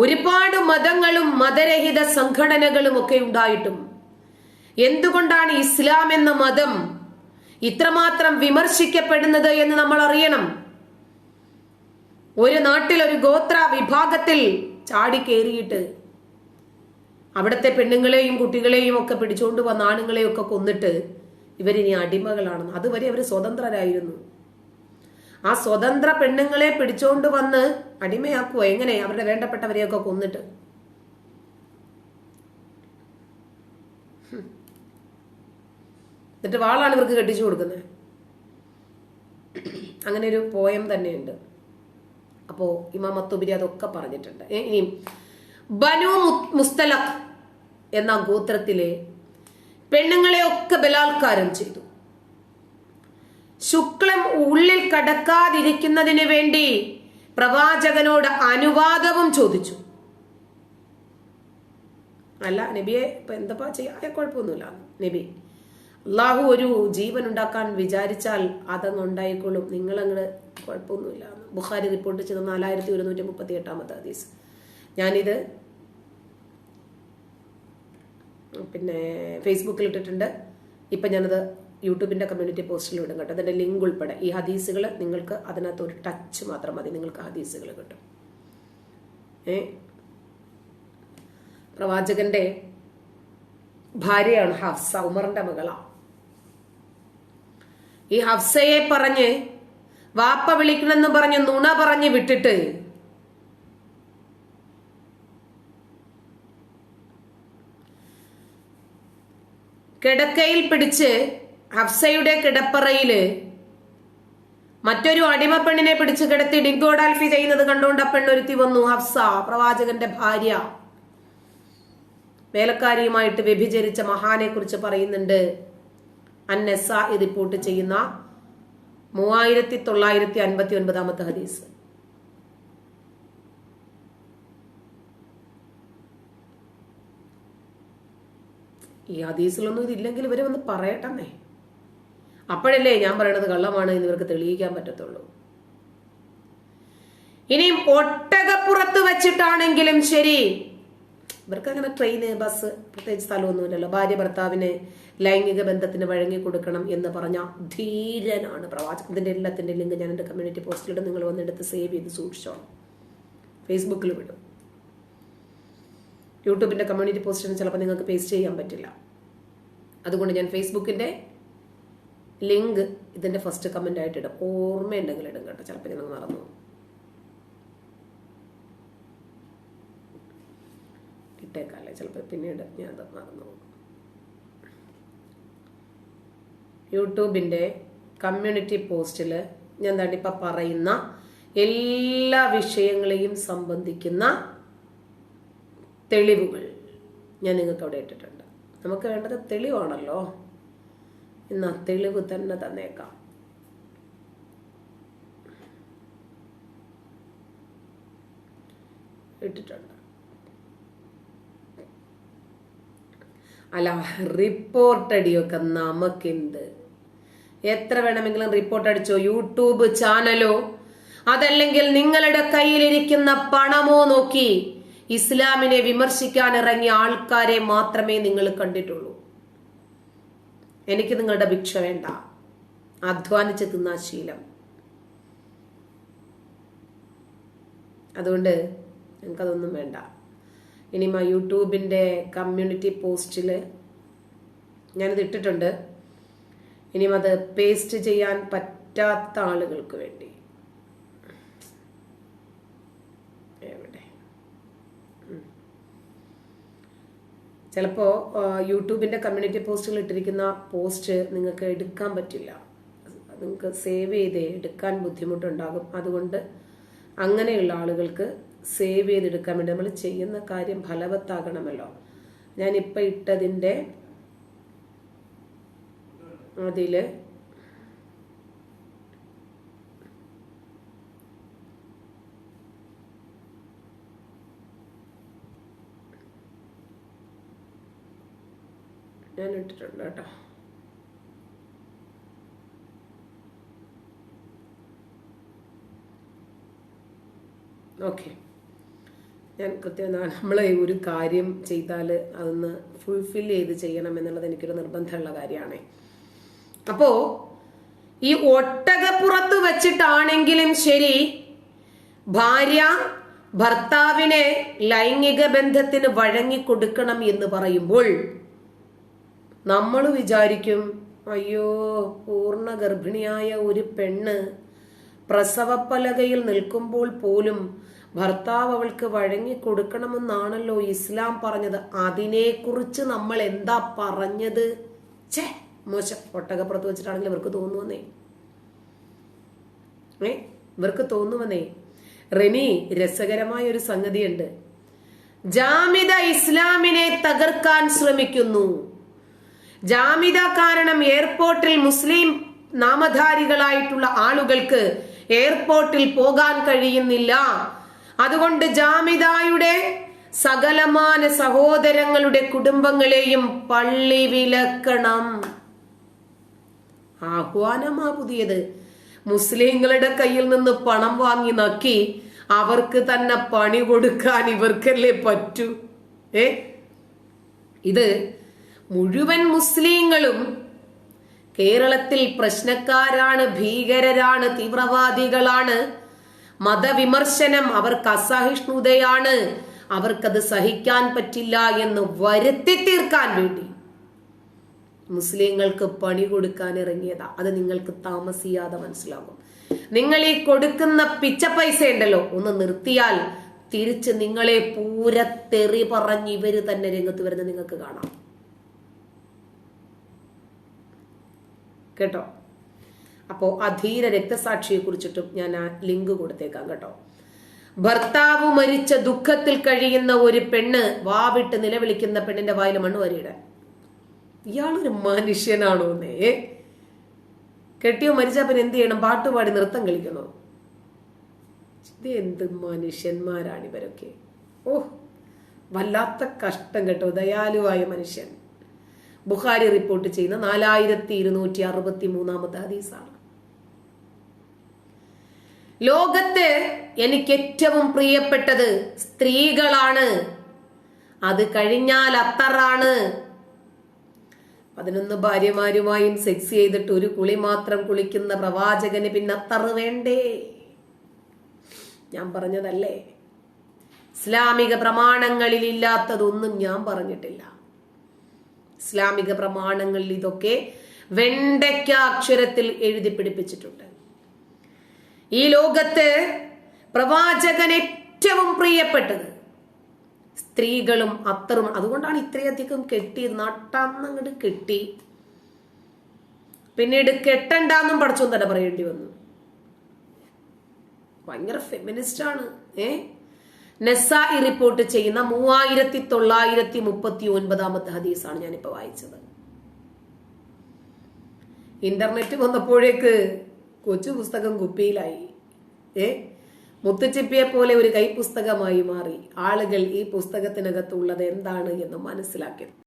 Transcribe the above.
ഒരുപാട് മതങ്ങളും മതരഹിത സംഘടനകളും ഒക്കെ ഉണ്ടായിട്ടും. എന്തുകൊണ്ടാണ് ഇസ്ലാം എന്ന മതം ഇത്രമാത്രം വിമർശിക്കപ്പെടുന്നത് എന്ന് നമ്മൾ അറിയണം? ഒരു നാട്ടിൽ ഒരു ഗോത്ര വിഭാഗത്തിൽ ചാടിക്കേറിയിട്ട് അവിടുത്തെ പെണ്ണുങ്ങളെയും കുട്ടികളെയും ഒക്കെ പിടിച്ചുകൊണ്ട് വന്ന ആണുങ്ങളെയും ഒക്കെ കൊന്നിട്ട് ഇവരിനി അടിമകളാണെന്ന്. അതുവരെ അവർ സ്വതന്ത്രരായിരുന്നു. ആ സ്വതന്ത്ര പെണ്ണുങ്ങളെ പിടിച്ചോണ്ട് വന്ന് അടിമയാക്കുക എങ്ങനെ? അവരുടെ വേണ്ടപ്പെട്ടവരെയൊക്കെ കൊന്നിട്ട്. എന്നിട്ട് വാളാണ് ഇവർക്ക് കെട്ടിച്ചു കൊടുക്കുന്നത്. അങ്ങനെ ഒരു പോയം തന്നെയുണ്ട്. അപ്പോ ഇമാം അതൊക്കെ പറഞ്ഞിട്ടുണ്ട്. ഇനിയും ഇനി ബനു മുസ്തലഖ് എന്ന ഗോത്രത്തിലെ പെണ്ണുങ്ങളെ ഒക്കെ ബലാത്കാരം ചെയ്തു. ശുക്ലം ഉള്ളിൽ കടക്കാതിരിക്കുന്നതിന് വേണ്ടി പ്രവാചകനോട് അനുവാദവും ചോദിച്ചു. അല്ല നബിയെ ഇപ്പൊ എന്താ ചെയ്യാൻ കുഴപ്പമൊന്നുമില്ല നബി. അള്ളാഹു ഒരു ജീവൻ ഉണ്ടാക്കാൻ വിചാരിച്ചാൽ അതങ്ങ് ഉണ്ടായിക്കൊള്ളും നിങ്ങൾ അങ്ങോട്ട് കുഴപ്പമൊന്നുമില്ല. ബുഖാരി റിപ്പോർട്ട് ചെയ്ത നാലായിരത്തി ഒരുന്നൂറ്റി മുപ്പത്തി എട്ടാമത്തെ ഹദീസ്. ഞാനിത് പിന്നെ ഫേസ്ബുക്കിൽ ഇട്ടിട്ടുണ്ട്. ഇപ്പം ഞാനത് യൂട്യൂബിന്റെ കമ്മ്യൂണിറ്റി പോസ്റ്റിൽ ഇടും കേട്ടോ. അതിന്റെ ലിങ്ക് ഉൾപ്പെടെ. ഈ ഹദീസുകൾ നിങ്ങൾക്ക് അതിനകത്ത് ഒരു ടച്ച് മാത്രം മതി. നിങ്ങൾക്ക് ഹദീസുകൾ കിട്ടും. ഏ? പ്രവാചകന്റെ ഭാര്യയാണ് ഹഫ്സ ഉമറിന്റെ മകളാ. ഈ ഹഫ്സയെ പറഞ്ഞ് വാപ്പ വിളിക്കണമെന്ന് പറഞ്ഞ് നുണ പറഞ്ഞ് വിട്ടിട്ട് കിടക്കയിൽ പിടിച്ച് ഹഫ്സയുടെ കിടപ്പറയിൽ മറ്റൊരു അടിമപ്പെണ്ണിനെ പിടിച്ച് കിടത്തി ഡിഗോഡാൽഫി ചെയ്യുന്നത് കണ്ടുകൊണ്ട് പെണ്ണൊരുത്തി വന്നു. ഹഫ്സ പ്രവാചകന്റെ ഭാര്യ. വേലക്കാരിയുമായിട്ട് വ്യഭിചരിച്ച മഹാനെ കുറിച്ച് പറയുന്നുണ്ട്. അന്നസ റിപ്പോർട്ട് ചെയ്യുന്ന മൂവായിരത്തി തൊള്ളായിരത്തി അൻപത്തി ഒൻപതാമത്തെ ഹദീസ്. ഈ ഹദീസിലൊന്നും ഇതില്ലെങ്കിൽ ഇവരെ വന്ന് പറയട്ടെന്നേ. അപ്പോഴല്ലേ ഞാൻ പറയണത് കള്ളമാണ് എന്ന് ഇവർക്ക് തെളിയിക്കാൻ പറ്റത്തുള്ളൂ. ഇനിയും ഒട്ടകപ്പുറത്ത് വെച്ചിട്ടാണെങ്കിലും ശരി. ഇവർക്ക് അങ്ങനെ ട്രെയിന് ബസ് പ്രത്യേകിച്ച് സ്ഥലമൊന്നുമില്ലല്ലോ. ഭാര്യ ഭർത്താവിന് ലൈംഗിക ബന്ധത്തിന് വഴങ്ങി കൊടുക്കണം എന്ന് പറഞ്ഞ ധീരനാണ് പ്രവാചകത്തിന്റെ എല്ലാത്തിന്റെ ലിങ്ക് ഞാൻ എന്റെ കമ്മ്യൂണിറ്റി പോസ്റ്റിലിട്ട് നിങ്ങൾ വന്നെടുത്ത് സേവ് ചെയ്ത് സൂക്ഷിച്ചോളാം. ഫേസ്ബുക്കിൽ വിടും. യൂട്യൂബിന്റെ കമ്മ്യൂണിറ്റി പോസ്റ്റിന് ചിലപ്പോൾ നിങ്ങൾക്ക് പേസ്റ്റ് ചെയ്യാൻ പറ്റില്ല. അതുകൊണ്ട് ഞാൻ ഫേസ്ബുക്കിന്റെ ലിങ്ക് ഇതിന്റെ ഫസ്റ്റ് കമന്റ് ആയിട്ട് ഇടും. ഓർമ്മയുണ്ടെങ്കിൽ ഇടും കേട്ടോ ചിലപ്പോൾ ഞങ്ങൾ മറന്നു കിട്ടേക്കാല്ലേ ചിലപ്പോൾ പിന്നീട് ഞാൻ അത് മറന്നു യൂട്യൂബിന്റെ കമ്മ്യൂണിറ്റി പോസ്റ്റിൽ ഞാൻ ഇപ്പം പറയുന്ന എല്ലാ വിഷയങ്ങളെയും സംബന്ധിക്കുന്ന തെളിവുകൾ ഞാൻ നിങ്ങൾക്ക് അവിടെ ഇട്ടിട്ടുണ്ട്. നമുക്ക് വേണ്ടത് തെളിവാണല്ലോ. ഇന്ന് ആ തെളിവ് തന്നെ തന്നേക്കാം. അല്ല റിപ്പോർട്ട് അടിയൊക്കെ നമുക്കെന്ത് എത്ര വേണമെങ്കിലും റിപ്പോർട്ട് അടിച്ചോ? യൂട്യൂബ് ചാനലോ? അതല്ലെങ്കിൽ നിങ്ങളുടെ കയ്യിലിരിക്കുന്ന പണമോ നോക്കി ഇസ്ലാമിനെ വിമർശിക്കാൻ ഇറങ്ങിയ ആൾക്കാരെ മാത്രമേ നിങ്ങൾ കണ്ടിട്ടുള്ളൂ. എനിക്ക് നിങ്ങളുടെ ഭിക്ഷ വേണ്ട. അധ്വാനിച്ച് തിന്ന ശീലം. അതുകൊണ്ട് ഞങ്ങൾക്കതൊന്നും വേണ്ട. ഇനി ആ യൂട്യൂബിന്റെ കമ്മ്യൂണിറ്റി പോസ്റ്റിൽ ഞാനിത് ഇട്ടിട്ടുണ്ട്. ഇനിയും അത് പേസ്റ്റ് ചെയ്യാൻ പറ്റാത്ത ആളുകൾക്ക് വേണ്ടി. ചിലപ്പോൾ യൂട്യൂബിന്റെ കമ്മ്യൂണിറ്റി പോസ്റ്റുകൾ ഇട്ടിരിക്കുന്ന പോസ്റ്റ് നിങ്ങൾക്ക് എടുക്കാൻ പറ്റില്ല. നിങ്ങൾക്ക് സേവ് ചെയ്തേ എടുക്കാൻ ബുദ്ധിമുട്ടുണ്ടാകും. അതുകൊണ്ട് അങ്ങനെയുള്ള ആളുകൾക്ക് സേവ് ചെയ്തെടുക്കാൻ വേണ്ടി നമ്മൾ ചെയ്യുന്ന കാര്യം ഫലവത്താകണമല്ലോ. ഞാനിപ്പോൾ ഇട്ടതിന്റെ അതിൽ ഞാൻ ഇട്ടിട്ടുണ്ട് കേട്ടോ. ഓക്കെ. ഞാൻ കൃത്യം നമ്മൾ ഒരു കാര്യം ചെയ്താൽ അതൊന്ന് ഫുൾഫിൽ ചെയ്ത് ചെയ്യണം എന്നുള്ളത് എനിക്കൊരു നിർബന്ധമുള്ള കാര്യമാണ്. അപ്പോ ഈ ഒട്ടകപ്പുറത്ത് വെച്ചിട്ടാണെങ്കിലും ശരി ഭാര്യ ഭർത്താവിനെ ലൈംഗിക ബന്ധത്തിന് വഴങ്ങിക്കൊടുക്കണം എന്ന് പറയുമ്പോൾ നമ്മൾ വിചാരിക്കും അയ്യോ പൂർണ ഗർഭിണിയായ ഒരു പെണ്ണ് പ്രസവപ്പലകയിൽ നിൽക്കുമ്പോൾ പോലും ഭർത്താവ് അവൾക്ക് വഴങ്ങി കൊടുക്കണമെന്നാണല്ലോ ഇസ്ലാം പറഞ്ഞത്. അതിനെക്കുറിച്ച് നമ്മൾ എന്താ പറഞ്ഞത്? ഛേ മോശം. ഒട്ടകപ്പുറത്ത് വെച്ചിട്ടാണെങ്കിൽ ഇവർക്ക് തോന്നുവന്നേ ഏ ഇവർക്ക് തോന്നുവന്നേ റെനി രസകരമായ ഒരു സംഗതിയുണ്ട്. ജാമിത ഇസ്ലാമിനെ തകർക്കാൻ ശ്രമിക്കുന്നു. ജാമിത കാരണം എയർപോർട്ടിൽ മുസ്ലിം നാമധാരികളായിട്ടുള്ള ആളുകൾക്ക് എയർപോർട്ടിൽ പോകാൻ കഴിയുന്നില്ല. അതുകൊണ്ട് ജാമിതായുടെ സകലമാന സഹോദരങ്ങളുടെ കുടുംബങ്ങളെയും പള്ളി വിലക്കണം. ആഹ്വാനമാ പുതിയത്. മുസ്ലിങ്ങളുടെ കയ്യിൽ നിന്ന് പണം വാങ്ങി നക്കി അവർക്ക് തന്നെ പണി കൊടുക്കാൻ ഇവർക്കല്ലേ പറ്റൂ. ഏ? ഇത് മുഴുവൻ മുസ്ലിങ്ങളും കേരളത്തിൽ പ്രശ്നക്കാരാണ് ഭീകരരാണ് തീവ്രവാദികളാണ്. മതവിമർശനം അവർക്ക് അസഹിഷ്ണുതയാണ്. അവർക്കത് സഹിക്കാൻ പറ്റില്ല എന്ന് വരുത്തി തീർക്കാൻ വേണ്ടി. മുസ്ലിങ്ങൾക്ക് പണി കൊടുക്കാൻ ഇറങ്ങിയതാ. അത് നിങ്ങൾക്ക് താമസിയാതെ മനസ്സിലാകും. നിങ്ങൾ ഈ കൊടുക്കുന്ന പിച്ച പൈസ ഉണ്ടല്ലോ ഒന്ന് നിർത്തിയാൽ തിരിച്ച് നിങ്ങളെ പൂരത്തെറി പറഞ്ഞ് ഇവർ തന്നെ രംഗത്ത് വരുന്നത് നിങ്ങൾക്ക് കാണാം. കേട്ടോ? അപ്പോ അധീര രക്തസാക്ഷിയെ കുറിച്ചിട്ടും ഞാൻ ആ ലിങ്ക് കൊടുത്തേക്കാം കേട്ടോ. ഭർത്താവ് മരിച്ച ദുഃഖത്തിൽ കഴിയുന്ന ഒരു പെണ്ണ് വാവിട്ട് നിലവിളിക്കുന്ന പെണ്ണിന്റെ വായിൽ മണ്ണ് വരിയിടാൻ. ഇയാളൊരു മനുഷ്യനാണോ എന്നേ? കെട്ടിയോ മരിച്ചാ പിന്നെ എന്ത് ചെയ്യണം? പാട്ടുപാടി നൃത്തം കളിക്കണോ ഇത് എന്ത് മനുഷ്യന്മാരാണ് ഇവരൊക്കെ. ഓ വല്ലാത്ത കഷ്ടം കേട്ടോ. ദയാലുവായ മനുഷ്യൻ. ബുഖാരി റിപ്പോർട്ട് ചെയ്യുന്ന നാലായിരത്തി ഇരുന്നൂറ്റി അറുപത്തി മൂന്നാമത്തെ ഹദീസാണ്. ലോകത്ത് എനിക്ക് ഏറ്റവും പ്രിയപ്പെട്ടത് സ്ത്രീകളാണ്. അത് കഴിഞ്ഞാൽ അത്തറാണ്. പതിനൊന്ന് ഭാര്യമാരുമായും സെക്സ് ചെയ്തിട്ട് ഒരു കുളി മാത്രം കുളിക്കുന്ന പ്രവാചകന് പിന്നെ അത്തറ് വേണ്ടേ? ഞാൻ പറഞ്ഞതല്ലേ? ഇസ്ലാമിക പ്രമാണങ്ങളിൽ ഇല്ലാത്തതൊന്നും ഞാൻ പറഞ്ഞിട്ടില്ല. ഇസ്ലാമിക പ്രമാണങ്ങളിൽ ഇതൊക്കെ വെണ്ടയ്ക്ക അക്ഷരത്തിൽ എഴുതി പിടിപ്പിച്ചിട്ടുണ്ട്. ഈ ലോകത്ത് പ്രവാചകൻ ഏറ്റവും പ്രിയപ്പെട്ടത് സ്ത്രീകളും അത്തറും. അതുകൊണ്ടാണ് ഇത്രയധികം കെട്ടി നട്ടന്നങ്ങട് കെട്ടി. പിന്നീട് കെട്ടണ്ടെന്നും പഠിച്ചു തന്നെ പറയേണ്ടി വന്നു. ഭയങ്കര ഫെമിനിസ്റ്റ് ആണ്. ഏ? നെസായി റിപ്പോർട്ട് ചെയ്യുന്ന മൂവായിരത്തി തൊള്ളായിരത്തി മുപ്പത്തി ഒൻപതാമത്തെ ഹദീസാണ് ഞാനിപ്പോ വായിച്ചത്. ഇന്റർനെറ്റ് വന്നപ്പോഴേക്ക് കൊച്ചു പുസ്തകം കുപ്പിയിലായി. ഏ? മുത്തുച്ചിപ്പിയെ പോലെ ഒരു കൈപ്പുസ്തകമായി മാറി. ആളുകൾ ഈ പുസ്തകത്തിനകത്തുള്ളത് എന്താണ് എന്ന് മനസ്സിലാക്കി.